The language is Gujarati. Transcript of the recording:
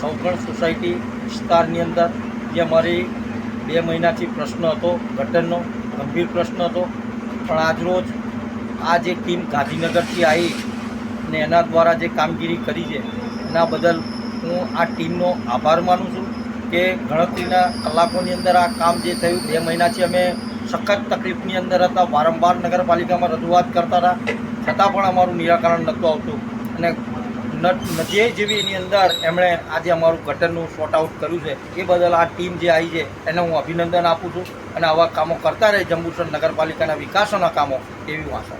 સૌગણ સોસાયટી વિસ્તારની અંદર, જે મારી બે મહિનાથી પ્રશ્ન હતો ગટરનો ગંભીર પ્રશ્ન હતો. પણ આજરોજ આ જે ટીમ ગાંધીનગરથી આવી અને એના દ્વારા જે કામગીરી કરી છે, એના બદલ હું આ ટીમનો આભાર માનું છું કે ગણતરીના કલાકોની અંદર આ કામ જે થયું, બે મહિનાથી અમે સખત તકલીફની અંદર હતા. વારંવાર નગરપાલિકામાં રજૂઆત કરતા હતા. છતાં પણ અમારું નિરાકરણ નહોતું આવતું. અને ન- નજીએ જેવી એની અંદર એમણે આજે અમારું ગટરનું શોર્ટ આઉટ કર્યું છે. એ બદલ આ ટીમ જે આવી છે, એને હું અભિનંદન આપું છું અને આવા કામો કરતા રહે જંબુસર નગરપાલિકાના વિકાસોના કામો, એવી હું આશા